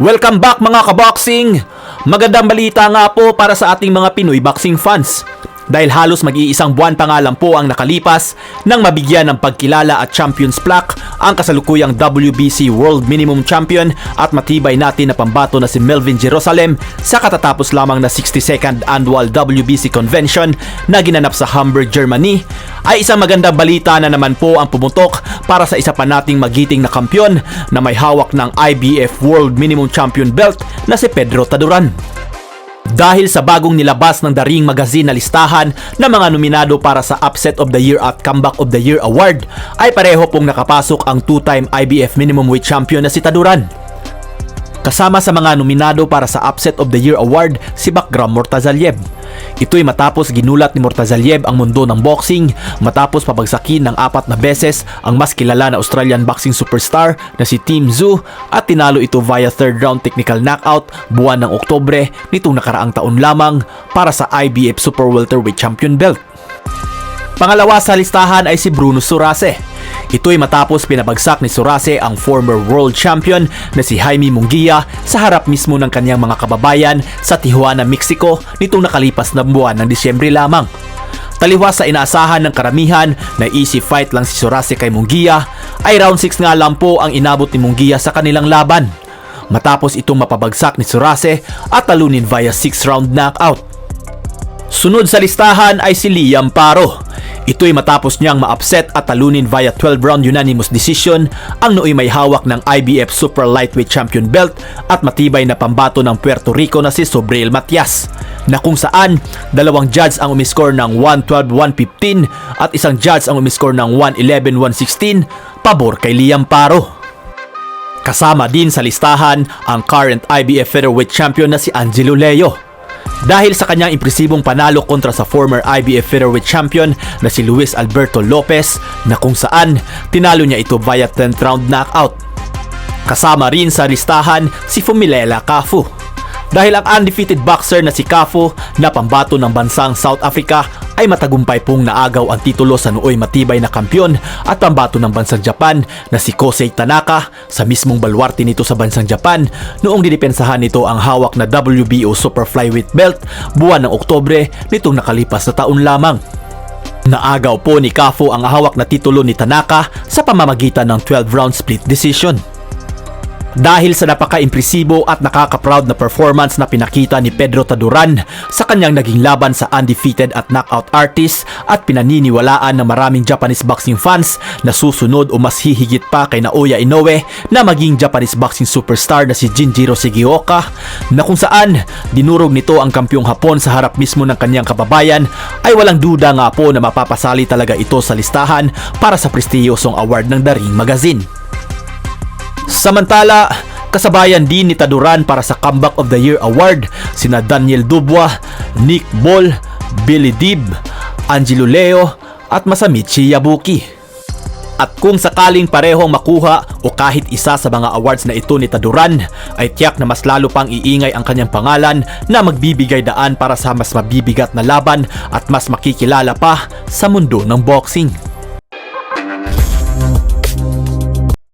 Welcome back mga kaboxing! Magandang balita nga po para sa ating mga Pinoy boxing fans. Dahil halos mag-iisang buwan pa nga lang po ang nakalipas nang mabigyan ng pagkilala at Champions Plaque ang kasalukuyang WBC World Minimum Champion at matibay natin na pambato na si Melvin Jerusalem sa katatapos lamang na 62nd Annual WBC Convention na ginanap sa Hamburg, Germany ay isang magandang balita na naman po ang pumutok para sa isa pa nating magiting na kampyon na may hawak ng IBF World Minimum Champion belt na si Pedro Taduran. Dahil sa bagong nilabas ng The Ring Magazine na listahan ng mga nominado para sa Upset of the Year at Comeback of the Year Award, ay pareho pong nakapasok ang two-time IBF Minimum Weight Champion na si Taduran. Kasama sa mga nominado para sa Upset of the Year Award si Bakram Mortazaliev. Ito'y matapos ginulat ni Mortazaliev ang mundo ng boxing matapos pabagsakin ng apat na beses ang mas kilala na Australian boxing superstar na si Tim Tszyu at tinalo ito via third round technical knockout buwan ng Oktobre nitong nakaraang taon lamang para sa IBF Super Welterweight Champion belt. Pangalawa sa listahan ay si Bruno Surase. Ito'y matapos pinabagsak ni Surase ang former world champion na si Jaime Munguia sa harap mismo ng kanyang mga kababayan sa Tijuana, Mexico nitong nakalipas na buwan ng Disyembre lamang. Taliwas sa inaasahan ng karamihan na easy fight lang si Surase kay Munguia, ay round 6 nga lang po ang inabot ni Munguia sa kanilang laban. Matapos itong mapabagsak ni Surase at talunin via 6 round knockout. Sunod sa listahan ay si Liam Paro. Ito'y matapos niyang ma-upset at talunin via 12-round unanimous decision ang nooy may hawak ng IBF Super Lightweight Champion belt at matibay na pambato ng Puerto Rico na si Sobriel Matias na kung saan dalawang judge ang umiscore ng 112-115 at isang judge ang umiscore ng 111-116 pabor kay Liam Paro. Kasama din sa listahan ang current IBF Featherweight Champion na si Angelo Leo dahil sa kanyang impresibong panalo kontra sa former IBF Featherweight Champion na si Luis Alberto Lopez na kung saan tinalo niya ito via 10th round knockout. Kasama rin sa listahan si Fumilela Kafu. Dahil ang undefeated boxer na si Kafu na pambato ng bansang South Africa ay matagumpay pong naagaw ang titulo sa nooy matibay na kampyon at pambato ng bansang Japan na si Kosei Tanaka sa mismong balwarte nito sa bansang Japan noong dinipensahan nito ang hawak na WBO Super Flyweight belt buwan ng Oktobre nitong nakalipas na taon lamang. Naagaw po ni Kafu ang hawak na titulo ni Tanaka sa pamamagitan ng 12-round split decision. Dahil sa napaka-impresibo at nakaka-proud na performance na pinakita ni Pedro Taduran sa kanyang naging laban sa undefeated at knockout artist at pinaniniwalaan ng maraming Japanese boxing fans na susunod o mas hihigit pa kay Naoya Inoue na maging Japanese boxing superstar na si Jinjiro Sigioka na kung saan dinurog nito ang kampyong Hapon sa harap mismo ng kanyang kababayan ay walang duda nga po na mapapasali talaga ito sa listahan para sa prestiyosong award ng The Ring Magazine. Samantala, kasabayan din ni Taduran para sa Comeback of the Year Award sina Daniel Dubois, Nick Ball, Billy Dib, Angelo Leo at Masamichi Yabuki. At kung sakaling parehong makuha o kahit isa sa mga awards na ito ni Taduran, ay tiyak na mas lalo pang iingay ang kanyang pangalan na magbibigay daan para sa mas mabibigat na laban at mas makikilala pa sa mundo ng boxing.